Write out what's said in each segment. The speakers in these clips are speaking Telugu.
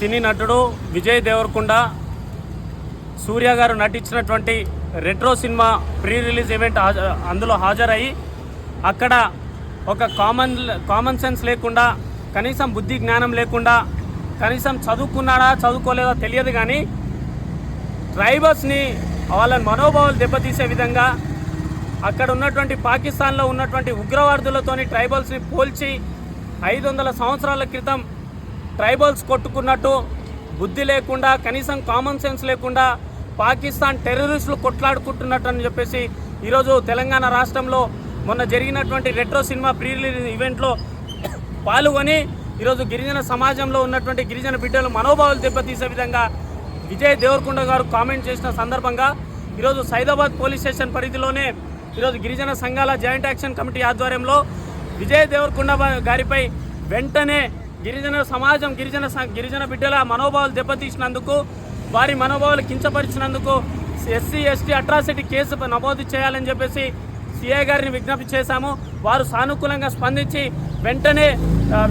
సినీ నటుడు విజయ్ దేవరకొండ సూర్య గారు నటించినటువంటి retro cinema pre release event అందులో హాజరయ్యి అక్కడ ఒక కామన్ కామన్ సెన్స్ లేకుండా కనీసం బుద్ధి జ్ఞానం లేకుండా కనీసం చదువుకున్నాడా చదువుకోలేదా తెలియదు కానీ ట్రైబల్స్ని వాళ్ళ మనోభావాలు దెబ్బతీసే విధంగా అక్కడ ఉన్నటువంటి పాకిస్తాన్లో ఉన్నటువంటి ఉగ్రవాదులతోని ట్రైబల్స్ని పోల్చి ఐదు వందల సంవత్సరాల క్రితం ట్రైబల్స్ కొట్టుకున్నట్టు బుద్ధి లేకుండా కనీసం కామన్ సెన్స్ లేకుండా పాకిస్తాన్ టెర్రరిస్టులు కొట్లాడుకుంటున్నట్టు అని చెప్పేసి ఈరోజు తెలంగాణ రాష్ట్రంలో మొన్న జరిగినటువంటి రెట్రో సినిమా ప్రీ రిలీజ్ ఈవెంట్లో పాల్గొని ఈరోజు గిరిజన సమాజంలో ఉన్నటువంటి గిరిజన బిడ్డలు మనోభావాలు దెబ్బతీసే విధంగా విజయ్ దేవరకొండ గారు కామెంట్ చేసిన సందర్భంగా ఈరోజు సైదాబాద్ పోలీస్ స్టేషన్ పరిధిలోనే ఈరోజు గిరిజన సంఘాల జాయింట్ యాక్షన్ కమిటీ ఆధ్వర్యంలో విజయ్ దేవరకొండ గారిపై వెంటనే గిరిజన సమాజం గిరిజన గిరిజన బిడ్డల మనోభావాలు దెబ్బతీసినందుకు వారి మనోభావాలు కించపరిచినందుకు ఎస్సీ ఎస్టీ అట్రాసిటీ కేసు నమోదు చేయాలని చెప్పేసి సిఐ గారిని విజ్ఞప్తి చేశాము. వారు సానుకూలంగా స్పందించి వెంటనే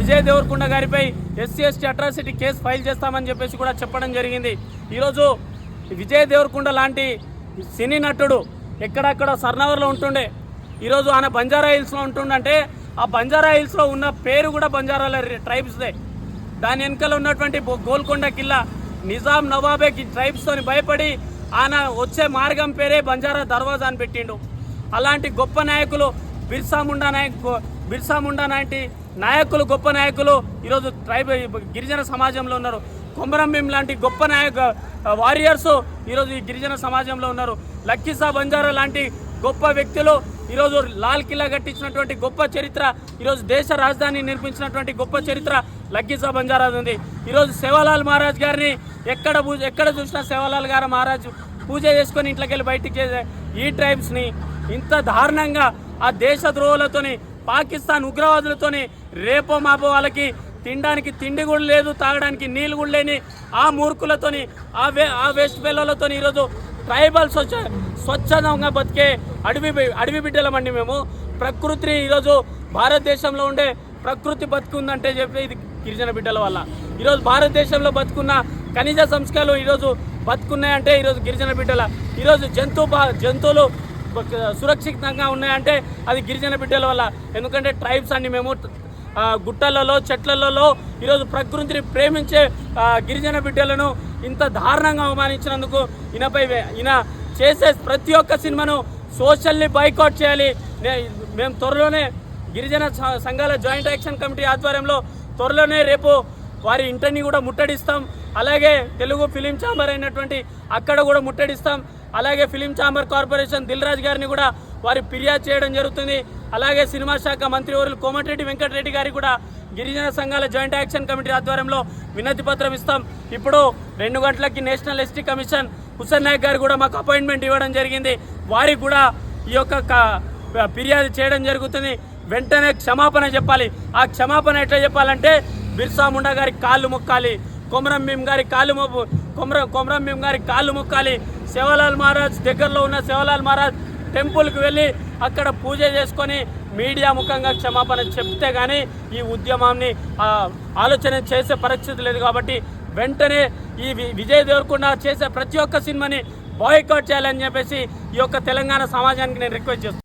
విజయ్ దేవరకొండ గారిపై SC ST atrocity case file చేస్తామని చెప్పేసి కూడా చెప్పడం జరిగింది. ఈరోజు విజయ్ దేవరకొండ లాంటి సినీ నటుడు ఎక్కడక్కడ సర్నవర్లో ఉంటుండే. ఈరోజు ఆయన బంజారా హిల్స్లో ఉంటుండంటే ఆ బంజారా హిల్స్లో ఉన్న పేరు కూడా బంజారాల ట్రైబ్స్దే దాని వెనకాల ఉన్నటువంటి గోల్కొండ కిల్లా నిజాం నవాబే ట్రైబ్స్తోని భయపడి ఆయన వచ్చే మార్గం పేరే బంజారా దర్వాజా అని పెట్టిండు. అలాంటి గొప్ప నాయకులు బిర్సా ముండా నాయక్ బిర్సా ముండా లాంటి నాయకులు గొప్ప నాయకులు ఈరోజు ట్రైబ్ గిరిజన సమాజంలో ఉన్నారు. కొమరంభీం లాంటి గొప్ప నాయక వారియర్స్ ఈరోజు ఈ గిరిజన సమాజంలో ఉన్నారు. లక్కీసా బంజారా లాంటి గొప్ప వ్యక్తులు ఈరోజు లాల్ కిల్లా కట్టించినటువంటి గొప్ప చరిత్ర ఈరోజు దేశ రాజధాని నిర్మించినటువంటి గొప్ప చరిత్ర లక్కీసా బంజారాది ఉంది. ఈరోజు సేవాలాల్ మహారాజ్ గారిని ఎక్కడ పూజ ఎక్కడ చూసినా సేవాలాల్ గారు మహారాజ్ పూజ చేసుకొని ఇంట్లోకి వెళ్ళి బయటికి చేసే ఈ ట్రైబ్స్ని ఇంత దారుణంగా ఆ దేశ ద్రోహులతోని పాకిస్తాన్ ఉగ్రవాదులతోని రేపో మాపో వాళ్ళకి తినడానికి తిండి కూడా లేదు తాగడానికి నీళ్ళు కూడా లేని ఆ మూర్ఖులతోని ఆ వే ఆ వేస్ట్ పిల్లలతోని ఈరోజు ట్రైబల్ స్వచ్ఛ స్వచ్ఛందంగా బతికే అడవి అడవి అడవి బిడ్డలమండి మేము. ప్రకృతిని ఈరోజు భారతదేశంలో ఉండే ప్రకృతి బతుకుందంటే చెప్పి ఇది గిరిజన బిడ్డల వల్ల. ఈరోజు భారతదేశంలో బతుకున్న ఖనిజ సంస్కరణలు ఈరోజు బతుకున్నాయంటే ఈరోజు గిరిజన బిడ్డల. ఈరోజు జంతు జంతువులు సురక్షితంగా ఉన్నాయంటే అది గిరిజన బిడ్డల వల్ల. ఎందుకంటే ట్రైబ్స్ అన్ని మేము. గుట్టలలో చెట్లలో ఈరోజు ప్రకృతిని ప్రేమించే గిరిజన బిడ్డలను ఇంత దారుణంగా అవమానించినందుకు ఈయనపై ఈయన చేసే ప్రతి ఒక్క సినిమాను సోషల్ని బైకౌట్ చేయాలి. మేము త్వరలోనే గిరిజన సంఘాల జాయింట్ యాక్షన్ కమిటీ ఆధ్వర్యంలో త్వరలోనే రేపు వారి ఇంటర్ని కూడా ముట్టడిస్తాం. అలాగే తెలుగు ఫిలిం ఛాంబర్ అయినటువంటి అక్కడ కూడా ముట్టడిస్తాం. అలాగే film chamber corporation Dil Raju గారిని కూడా వారి ఫిర్యాదు చేయడం జరుగుతుంది. అలాగే సినిమా శాఖ మంత్రివర్యులు కోమటిరెడ్డి వెంకటరెడ్డి గారికి కూడా గిరిజన సంఘాల జాయింట్ యాక్షన్ కమిటీ ఆధ్వర్యంలో వినతి పత్రం ఇస్తాం. ఇప్పుడు రెండు గంటలకి national ST commission Hussain Naik గారు కూడా మాకు అపాయింట్మెంట్ ఇవ్వడం జరిగింది. వారికి కూడా ఈ యొక్క ఫిర్యాదు చేయడం జరుగుతుంది. వెంటనే క్షమాపణ చెప్పాలి. ఆ క్షమాపణ ఎట్లా చెప్పాలంటే బిర్సా ముండా గారి కాళ్ళు మొక్కాలి కొమరం భీమ్ గారి కాళ్ళు మొక్కు కొమరం కొమరం భీమ్ గారి కాళ్ళు మొక్కాలి. శివలాల్ మహారాజ్ దగ్గరలో ఉన్న శివలాల్ మహారాజ్ టెంపుల్కి వెళ్ళి అక్కడ పూజ చేసుకొని మీడియా ముఖంగా క్షమాపణ చెప్తే కానీ ఈ ఉద్యమాన్ని ఆలోచన చేసే పరిస్థితి లేదు కాబట్టి వెంటనే ఈ వి- విజయ్ దేవరకొండ చేసే ప్రతి ఒక్క సినిమాని బాయ్కౌట్ చేయాలని చెప్పేసి ఈ యొక్క తెలంగాణ సమాజానికి నేను రిక్వెస్ట్ చేస్తాను